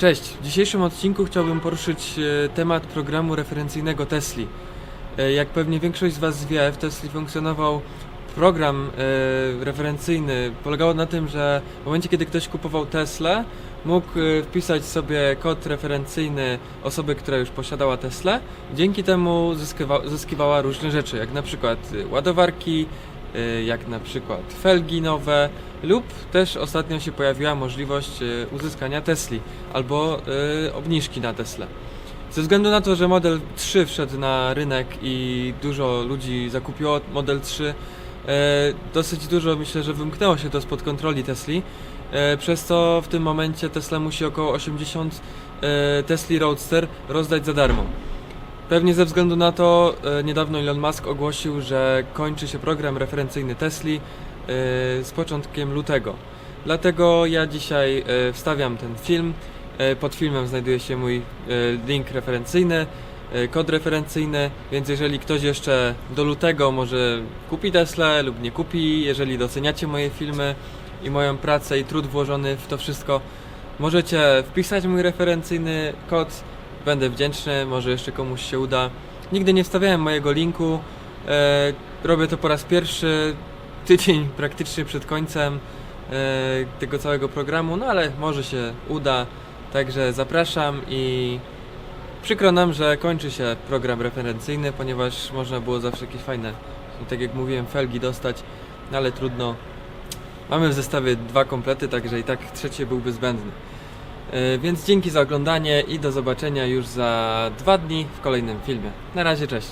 Cześć, w dzisiejszym odcinku chciałbym poruszyć e, temat programu referencyjnego Tesli. E, Jak pewnie większość z Was wie, w Tesli funkcjonował program e, referencyjny. Polegało na tym, że w momencie, kiedy ktoś kupował Teslę, mógł wpisać sobie kod referencyjny osoby, która już posiadała Teslę. Dzięki temu zyskiwa, zyskiwała różne rzeczy, jak na przykład ładowarki, jak na przykład felgi nowe, lub też ostatnio się pojawiła możliwość e, uzyskania Tesli albo e, obniżki na Tesla. Ze względu na to, że Model 3 wszedł na rynek i dużo ludzi zakupiło Model 3, e, dosyć dużo myślę, że wymknęło się to spod kontroli Tesli, przez co w tym momencie Tesla musi około 80 e, Tesli Roadster rozdać za darmo. Pewnie ze względu na to e, niedawno Elon Musk ogłosił, że kończy się program referencyjny Tesli e, z początkiem lutego. Dlatego ja dzisiaj e, wstawiam ten film. Pod filmem znajduje się mój link referencyjny, kod referencyjny, więc jeżeli ktoś jeszcze do lutego może kupi Tesla lub nie kupi, jeżeli doceniacie moje filmy i moją pracę i trud włożony w to wszystko, możecie wpisać mój referencyjny kod. Będę wdzięczny, może jeszcze komuś się uda. Nigdy nie wstawiałem mojego linku. E, robię to po raz pierwszy, tydzień praktycznie przed końcem e, tego całego programu, no ale może się uda. Także zapraszam i przykro nam, że kończy się program referencyjny, ponieważ można było zawsze jakieś fajne, tak jak mówiłem, felgi dostać, no ale trudno. Mamy w zestawie dwa komplety, także i tak trzeci byłby zbędny. E, Więc dzięki za oglądanie i do zobaczenia już za dwa dni w kolejnym filmie. Na razie, cześć.